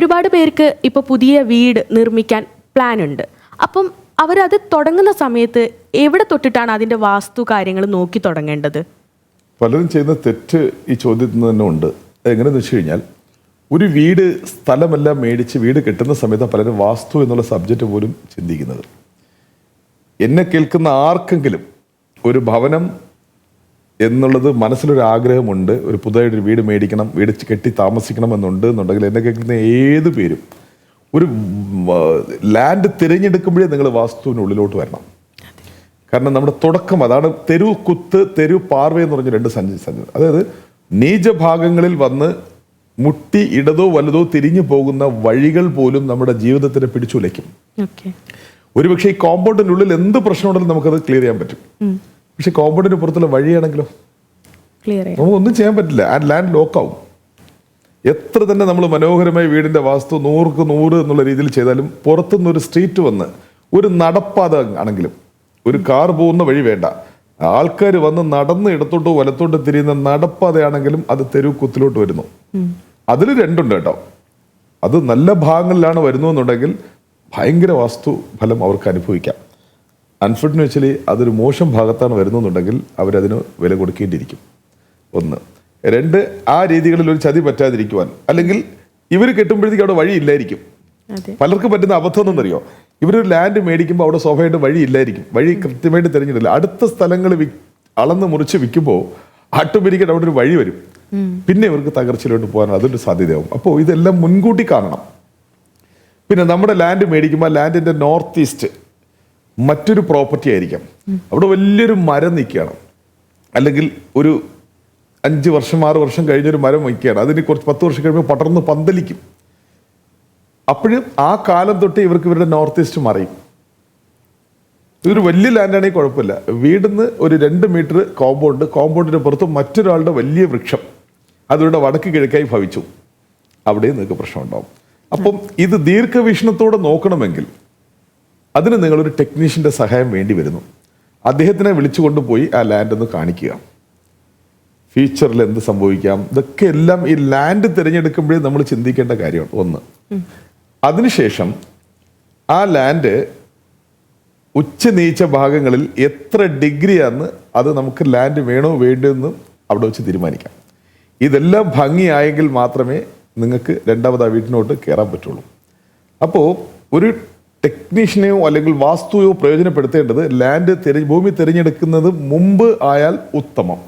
ഒരുപാട് പേർക്ക് ഇപ്പോൾ പുതിയ വീട് നിർമ്മിക്കാൻ പ്ലാൻ ഉണ്ട് അപ്പം അവരത് തുടങ്ങുന്ന സമയത്ത് എവിടെ തൊട്ടിട്ടാണ് അതിന്റെ വാസ്തു കാര്യങ്ങൾ നോക്കി തുടങ്ങേണ്ടത്? പലരും ചെയ്യുന്ന തെറ്റ് ഈ ചോദ്യത്തിൽ തന്നെ ഉണ്ട്. എങ്ങനെയെന്ന് വെച്ച് കഴിഞ്ഞാൽ ഒരു വീട് സ്ഥലമെല്ലാം മേടിച്ച് വീട് കെട്ടുന്ന സമയത്ത് പലരും വാസ്തു എന്നുള്ള സബ്ജക്റ്റ് പോലും ചിന്തിക്കുന്നത്. എന്നെ കേൾക്കുന്ന ആർക്കെങ്കിലും ഒരു ഭവനം എന്നുള്ളത് മനസ്സിലൊരു ആഗ്രഹമുണ്ട്. ഒരു പുതുതായിട്ടൊരു വീട് മേടിക്കണം വീട് കെട്ടി താമസിക്കണം എന്നുണ്ട് എന്നുണ്ടെങ്കിൽ എന്നെ കേൾക്കുന്ന ഏത് പേരും. ഒരു ലാൻഡ് തിരഞ്ഞെടുക്കുമ്പോഴേ നിങ്ങൾ വാസ്തുവിനുള്ളിലോട്ട് വരണം. കാരണം നമ്മുടെ തുടക്കം അതാണ് തെരു കുത്ത് തെരു പാർവ എന്ന് പറഞ്ഞ രണ്ട് സഞ്ചി സഞ്ചി. അതായത് നീചഭാഗങ്ങളിൽ വന്ന് മുട്ടി ഇടതോ വലതോ തിരിഞ്ഞു പോകുന്ന വഴികൾ പോലും നമ്മുടെ ജീവിതത്തിനെ പിടിച്ചുലയ്ക്കും. ഒരുപക്ഷെ ഈ കോമ്പൗണ്ടിനുള്ളിൽ എന്ത് പ്രശ്നമുണ്ടെങ്കിലും നമുക്കത് ക്ലിയർ ചെയ്യാൻ പറ്റും. പക്ഷെ കോമ്പൗണ്ടിന് പുറത്തുള്ള വഴിയാണെങ്കിലോ നമുക്കൊന്നും ചെയ്യാൻ പറ്റില്ല. ആ ലാൻഡ് ലോക്കാവും എത്ര തന്നെ നമ്മൾ മനോഹരമായ വീടിന്റെ വാസ്തു നൂറുക്ക് നൂറ് എന്നുള്ള രീതിയിൽ ചെയ്താലും പുറത്തുനിന്ന് ഒരു സ്ട്രീറ്റ് വന്ന് ഒരു നടപ്പാത ആണെങ്കിലും ഒരു കാർ പോകുന്ന വഴി വേണ്ട. ആൾക്കാർ വന്ന് നടന്ന് ഇടത്തോട്ടോ വലത്തോട്ടോ തിരിയുന്ന നടപ്പാതയാണെങ്കിലും അത് തെരുവ് കുത്തിലോട്ട് വരുന്നു. അതിൽ രണ്ടുണ്ട് കേട്ടോ. അത് നല്ല ഭാഗങ്ങളിലാണ് വരുന്നു എന്നുണ്ടെങ്കിൽ ഭയങ്കര വാസ്തു ഫലം അവർക്ക് അനുഭവിക്കാം. അൺഫോർച്ചുനേറ്റ്ലി അതൊരു മോശം ഭാഗത്താണ് വരുന്നതെന്നുണ്ടെങ്കിൽ അവരതിന് വില കൊടുക്കേണ്ടിയിരിക്കും. ഒന്ന്. രണ്ട് ആ രീതികളിൽ ഒരു ചതി പറ്റാതിരിക്കുവാൻ. അല്ലെങ്കിൽ ഇവർ കെട്ടുമ്പോഴത്തേക്ക് അവിടെ വഴിയില്ലായിരിക്കും. പലർക്കും പറ്റുന്ന അബദ്ധം എന്നറിയോ ഇവരൊരു ലാൻഡ് മേടിക്കുമ്പോൾ അവിടെ സ്വാഭാവികമായിട്ട് വഴിയില്ലായിരിക്കും. വഴി കൃത്യമായിട്ട് തിരഞ്ഞെടുക്കില്ല അടുത്ത സ്ഥലങ്ങൾ വി അളന്ന് മുറിച്ച് വിൽക്കുമ്പോൾ ഓട്ടോമാറ്റിക്കായിട്ട് അവിടെ ഒരു വഴി വരും. പിന്നെ ഇവർക്ക് തകർച്ചയിലോട്ട് പോകാൻ അതൊരു സാധ്യതയാവും. അപ്പോൾ ഇതെല്ലാം മുൻകൂട്ടി കാണണം. പിന്നെ നമ്മുടെ ലാൻഡ് മേടിക്കുമ്പോൾ ലാൻഡിന്റെ നോർത്ത് ഈസ്റ്റ് മറ്റൊരു പ്രോപ്പർട്ടി ആയിരിക്കാം. അവിടെ വലിയൊരു മരം നിൽക്കുകയാണ്. അല്ലെങ്കിൽ ഒരു അഞ്ച് വർഷം ആറ് വർഷം കഴിഞ്ഞൊരു മരം വയ്ക്കുകയാണ് അതിന് കുറച്ച് പത്ത് വർഷം കഴിയുമ്പോൾ പടർന്ന് പന്തലിക്കും. അപ്പോഴും ആ കാലം തൊട്ട് ഇവർക്ക് ഇവരുടെ നോർത്ത് ഈസ്റ്റ് മറിയും ഇതൊരു വലിയ ലാൻഡാണെങ്കിൽ കുഴപ്പമില്ല. വീടിന്ന് ഒരു രണ്ട് മീറ്റർ കോമ്പൗണ്ട് കോമ്പൗണ്ടിന് പുറത്ത് മറ്റൊരാളുടെ വലിയ വൃക്ഷം. അതിവിടെ വടക്ക് കിഴക്കായി ഭവിച്ചു. അവിടെയും നിങ്ങൾക്ക് പ്രശ്നം ഉണ്ടാവും അപ്പം ഇത് ദീർഘവീക്ഷണത്തോടെ നോക്കണമെങ്കിൽ അതിന് നിങ്ങളൊരു ടെക്നീഷ്യന്റെ സഹായം വേണ്ടി വരുന്നു. അദ്ദേഹത്തിനെ വിളിച്ചു കൊണ്ടുപോയി ആ ലാൻഡ് ഒന്ന് കാണിക്കുക. ഫ്യൂച്ചറിൽ എന്ത് സംഭവിക്കാം? ഇതൊക്കെ എല്ലാം ഈ ലാൻഡ് തിരഞ്ഞെടുക്കുമ്പോഴേ നമ്മൾ ചിന്തിക്കേണ്ട കാര്യമാണ്. ഒന്ന്. അതിനുശേഷം ആ ലാൻഡ് ഉച്ചനീച്ച ഭാഗങ്ങളിൽ എത്ര ഡിഗ്രിയാന്ന് അത് നമുക്ക് ലാൻഡ് വേണോ വേണ്ടോ എന്ന് അവിടെ വെച്ച് തീരുമാനിക്കാം. ഇതെല്ലാം ഭംഗിയായെങ്കിൽ മാത്രമേ നിങ്ങൾക്ക് രണ്ടാമത് ആ വീട്ടിനോട്ട് കയറാൻ പറ്റുള്ളൂ. അപ്പോൾ ഒരു ടെക്നീഷ്യനെയോ അല്ലെങ്കിൽ വാസ്തുവോ പ്രയോജനപ്പെടുത്തേണ്ടത് ലാൻഡ് ഭൂമി തിരഞ്ഞെടുക്കുന്നത് മുമ്പ് ആയാൽ ഉത്തമം.